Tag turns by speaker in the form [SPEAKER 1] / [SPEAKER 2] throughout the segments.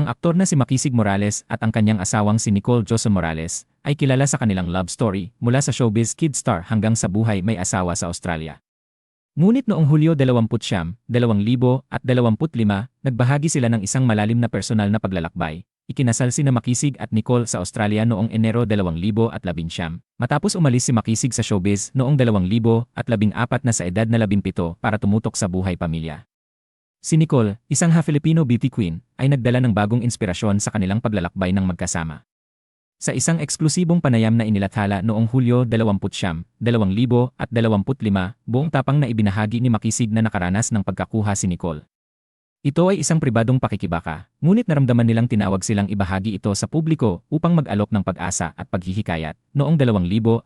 [SPEAKER 1] Ang aktor na si Makisig Morales at ang kanyang asawang si Nicole Joso Morales ay kilala sa kanilang love story mula sa showbiz kid star hanggang sa buhay may asawa sa Australia. Ngunit noong Hulyo 20, 2025, nagbahagi sila ng isang malalim na personal na paglalakbay. Ikinasal si na Makisig at Nicole sa Australia noong Enero 2019 matapos umalis si Makisig sa showbiz noong 2014 na sa edad na 17 para tumutok sa buhay pamilya. Si Nicole, isang ha-Filipino beauty queen, ay nagdala ng bagong inspirasyon sa kanilang paglalakbay ng magkasama. Sa isang eksklusibong panayam na inilathala noong Hulyo 20, 2025, buong tapang na ibinahagi ni Makisig na nakaranas ng pagkakuha si Nicole. Ito ay isang pribadong pakikibaka, ngunit naramdaman nilang tinawag silang ibahagi ito sa publiko upang mag-alok ng pag-asa at paghihikayat. Noong 2021,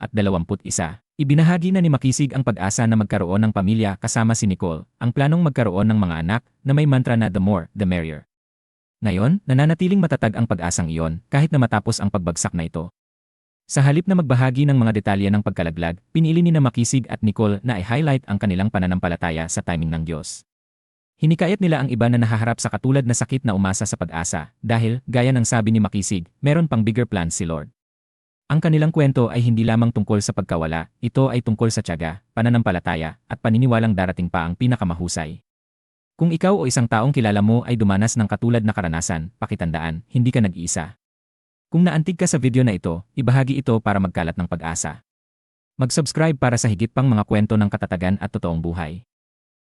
[SPEAKER 1] ibinahagi na ni Makisig ang pag-asa na magkaroon ng pamilya kasama si Nicole, ang planong magkaroon ng mga anak na may mantra na the more, the merrier. Ngayon, nananatiling matatag ang pag-asang iyon kahit na matapos ang pagbagsak na ito. Sa halip na magbahagi ng mga detalye ng pagkalaglag, pinili ni na Makisig at Nicole na i-highlight ang kanilang pananampalataya sa timing ng Diyos. Hinikayat nila ang iba na nahaharap sa katulad na sakit na umasa sa pag-asa dahil, gaya ng sabi ni Makisig, meron pang bigger plan si Lord. Ang kanilang kwento ay hindi lamang tungkol sa pagkawala, ito ay tungkol sa tiyaga, pananampalataya, at paniniwalang darating pa ang pinakamahusay. Kung ikaw o isang taong kilala mo ay dumanas ng katulad na karanasan, pakitandaan, hindi ka nag-iisa. Kung naantig ka sa video na ito, ibahagi ito para magkalat ng pag-asa. Mag-subscribe para sa higit pang mga kwento ng katatagan at totoong buhay.